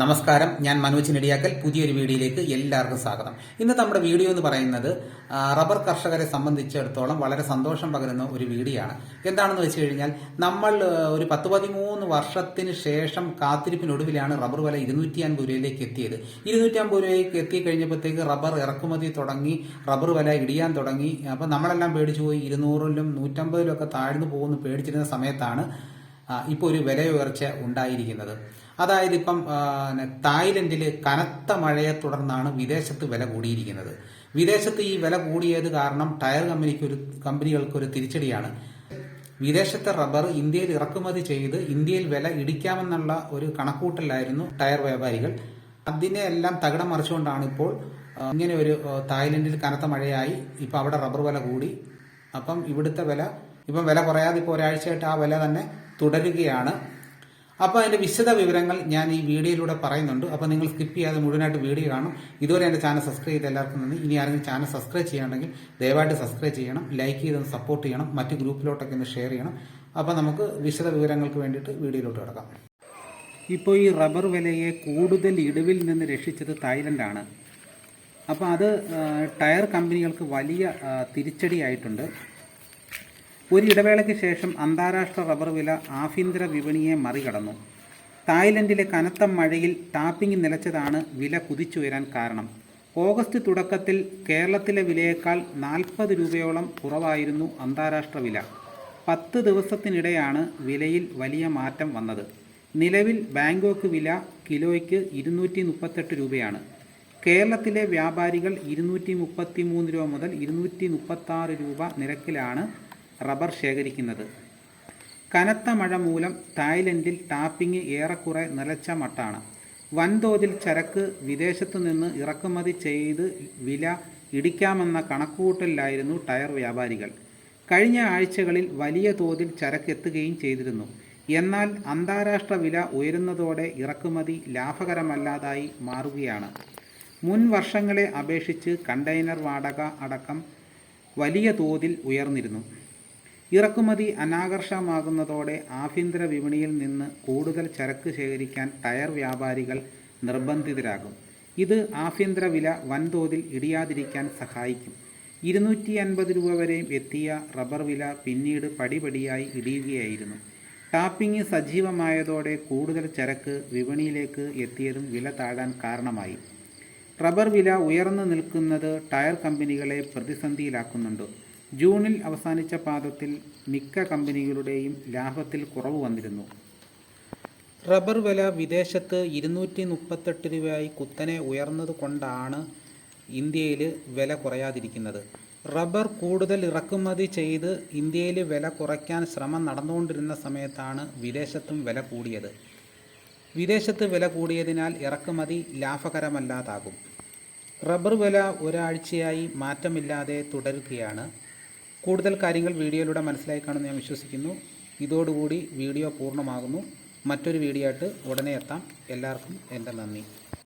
നമസ്കാരം. ഞാൻ മനോജ് നെടിയാക്കൽ. പുതിയൊരു വീഡിയോയിലേക്ക് എല്ലാവർക്കും സ്വാഗതം. ഇന്നത്തെ നമ്മുടെ വീഡിയോ എന്ന് പറയുന്നത് റബ്ബർ കർഷകരെ സംബന്ധിച്ചിടത്തോളം വളരെ സന്തോഷം പകരുന്ന ഒരു വീഡിയോ ആണ് എന്താണെന്ന് വെച്ച് കഴിഞ്ഞാൽ നമ്മൾ ഒരു പത്ത് പതിമൂന്ന് വർഷത്തിന് ശേഷം കാത്തിരിപ്പിനൊടുവിലാണ് റബ്ബർ വില ഇരുന്നൂറ്റി അൻപത് രൂപയിലേക്ക് എത്തിയത്. ഇരുന്നൂറ്റി അമ്പത് രൂപയിലേക്ക് എത്തി കഴിഞ്ഞപ്പോഴത്തേക്ക് റബ്ബർ ഇറക്കുമതി തുടങ്ങി റബ്ബർ വില ഇടിയാൻ തുടങ്ങി. അപ്പം നമ്മളെല്ലാം പേടിച്ചു പോയി. ഇരുന്നൂറിലും നൂറ്റമ്പതിലും ഒക്കെ താഴ്ന്നു പോകുന്നു പേടിച്ചിരുന്ന സമയത്താണ് ഇപ്പോൾ ഒരു വില ഉയർച്ച ഉണ്ടായിരിക്കുന്നത്. അതായത് ഇപ്പം തായ്ലൻഡിൽ കനത്ത മഴയെ തുടർന്നാണ് വിദേശത്ത് വില കൂടിയിരിക്കുന്നത്. വിദേശത്ത് ഈ വില കൂടിയത് കാരണം ടയർ കമ്പനിക്ക് ഒരു കമ്പനികൾക്ക് ഒരു തിരിച്ചടിയാണ്. വിദേശത്തെ റബ്ബർ ഇന്ത്യയിൽ ഇറക്കുമതി ചെയ്ത് ഇന്ത്യയിൽ വില ഇടിക്കാമെന്നുള്ള ഒരു കണക്കൂട്ടലായിരുന്നു ടയർ വ്യാപാരികൾ. അതിനെ എല്ലാം തകിടം മറിച്ചുകൊണ്ടാണ് ഇപ്പോൾ ഇങ്ങനെ ഒരു തായ്ലൻഡിൽ കനത്ത മഴയായി. ഇപ്പം അവിടെ റബ്ബർ വില കൂടി. അപ്പം ഇവിടുത്തെ വില ഇപ്പം വില കുറയാതെ ഇപ്പോൾ ഒരാഴ്ചയായിട്ട് ആ വില തന്നെ തുടരുകയാണ്. അപ്പോൾ അതിന്റെ വിശദ വിവരങ്ങൾ ഞാൻ ഈ വീഡിയോയിലൂടെ പറയുന്നുണ്ട്. അപ്പോൾ നിങ്ങൾ സ്കിപ്പ് ചെയ്യാതെ മുഴുവനായിട്ട് വീഡിയോ കാണും. ഇതുവരെ എന്റെ ചാനൽ സബ്സ്ക്രൈബ് ചെയ്ത് എല്ലാവർക്കും നന്ദി. ഇനി ആരെങ്കിലും ചാനൽ സബ്സ്ക്രൈബ് ചെയ്യണമെങ്കിൽ ദയവായിട്ട് സബ്സ്ക്രൈബ് ചെയ്യണം ലൈക്ക് ചെയ്തൊന്ന് സപ്പോർട്ട് ചെയ്യണം മറ്റ് ഗ്രൂപ്പിലോട്ടൊക്കെ ഒന്ന് ഷെയർ ചെയ്യണം. അപ്പോൾ നമുക്ക് വിശദ വിവരങ്ങൾക്ക് വേണ്ടിയിട്ട് വീഡിയോയിലോട്ട് കിടക്കാം. ഇപ്പോൾ ഈ റബ്ബർ വിലയെ കൂടുതൽ ഇടിവിൽ നിന്ന് രക്ഷിച്ചത് തായ്ലൻഡാണ്. അപ്പോൾ അത് ടയർ കമ്പനികൾക്ക് വലിയ തിരിച്ചടിയായിട്ടുണ്ട്. ഒരു ഇടവേളയ്ക്ക് ശേഷം അന്താരാഷ്ട്ര റബ്ബർ വില ആഭ്യന്തര വിപണിയെ മറികടന്നു. തായ്ലൻഡിലെ കനത്ത മഴയിൽ ടാപ്പിംഗ് നിലച്ചതാണ് വില കുതിച്ചുയരാൻ കാരണം. ഓഗസ്റ്റ് തുടക്കത്തിൽ കേരളത്തിലെ വിലയേക്കാൾ നാൽപ്പത് രൂപയോളം കുറവായിരുന്നു അന്താരാഷ്ട്ര വില. പത്ത് ദിവസത്തിനിടെയാണ് വിലയിൽ വലിയ മാറ്റം വന്നത്. നിലവിൽ ബാങ്കോക്ക് വില കിലോയ്ക്ക് ഇരുന്നൂറ്റി മുപ്പത്തെട്ട് രൂപയാണ്. കേരളത്തിലെ വ്യാപാരികൾ ഇരുന്നൂറ്റി മുപ്പത്തി മൂന്ന് രൂപ മുതൽ ഇരുന്നൂറ്റി മുപ്പത്താറ് രൂപ നിരക്കിലാണ് റബ്ബർ ശേഖരിക്കുന്നത്. കനത്ത മഴ മൂലം തായ്ലൻഡിൽ ടാപ്പിംഗ് ഏറെക്കുറെ നിലച്ച മട്ടാണ്. വൻതോതിൽ ചരക്ക് വിദേശത്തു നിന്ന് ഇറക്കുമതി ചെയ്ത് വില ഇടിക്കാമെന്ന കണക്കുകൂട്ടലിലായിരുന്നു ടയർ വ്യാപാരികൾ. കഴിഞ്ഞ ആഴ്ചകളിൽ വലിയ തോതിൽ ചരക്ക് എത്തുകയും ചെയ്തിരുന്നു. എന്നാൽ അന്താരാഷ്ട്ര വില ഉയരുന്നതോടെ ഇറക്കുമതി ലാഭകരമല്ലാതായി മാറുകയാണ്. മുൻ വർഷങ്ങളെ അപേക്ഷിച്ച് കണ്ടെയ്നർ വാടക അടക്കം വലിയ തോതിൽ ഉയർന്നിരുന്നു. ഇറക്കുമതി അനാകർഷമാകുന്നതോടെ ആഭ്യന്തര വിപണിയിൽ നിന്ന് കൂടുതൽ ചരക്ക് ശേഖരിക്കാൻ ടയർ വ്യാപാരികൾ നിർബന്ധിതരാകും. ഇത് ആഭ്യന്തര വില വൻതോതിൽ ഇടിയാതിരിക്കാൻ സഹായിക്കും. ഇരുന്നൂറ്റി അൻപത് രൂപ വരെയും എത്തിയ റബ്ബർ വില പിന്നീട് പടിപടിയായി ഇടിയുകയായിരുന്നു. ടാപ്പിംഗ് സജീവമായതോടെ കൂടുതൽ ചരക്ക് വിപണിയിലേക്ക് എത്തിയതും വില താഴാൻ കാരണമായി. റബ്ബർ വില ഉയർന്നു നിൽക്കുന്നത് ടയർ കമ്പനികളെ പ്രതിസന്ധിയിലാക്കുന്നുണ്ട്. ജൂണിൽ അവസാനിച്ച പാദത്തിൽ മിക്ക കമ്പനികളുടെയും ലാഭത്തിൽ കുറവ് വന്നിരുന്നു. റബ്ബർ വില വിദേശത്ത് ഇരുന്നൂറ്റി മുപ്പത്തെട്ട് രൂപയായി കുത്തനെ ഉയർന്നത് കൊണ്ടാണ് ഇന്ത്യയിൽ വില കുറയാതിരിക്കുന്നത്. റബ്ബർ കൂടുതൽ ഇറക്കുമതി ചെയ്ത് ഇന്ത്യയിൽ വില കുറയ്ക്കാൻ ശ്രമം നടന്നുകൊണ്ടിരുന്ന സമയത്താണ് വിദേശത്തും വില കൂടിയത്. വിദേശത്ത് വില കൂടിയതിനാൽ ഇറക്കുമതി ലാഭകരമല്ലാതാകും. റബ്ബർ വില ഒരാഴ്ചയായി മാറ്റമില്ലാതെ തുടരുകയാണ്. കൂടുതൽ കാര്യങ്ങൾ വീഡിയോയിലൂടെ മനസ്സിലായി കാണുമെന്ന് ഞാൻ വിശ്വസിക്കുന്നു. ഇതോടുകൂടി വീഡിയോ പൂർണമാകുന്നു. മറ്റൊരു വീഡിയോ ആയിട്ട് ഉടനെ എത്താം. എല്ലാവർക്കും എന്റെ നന്ദി.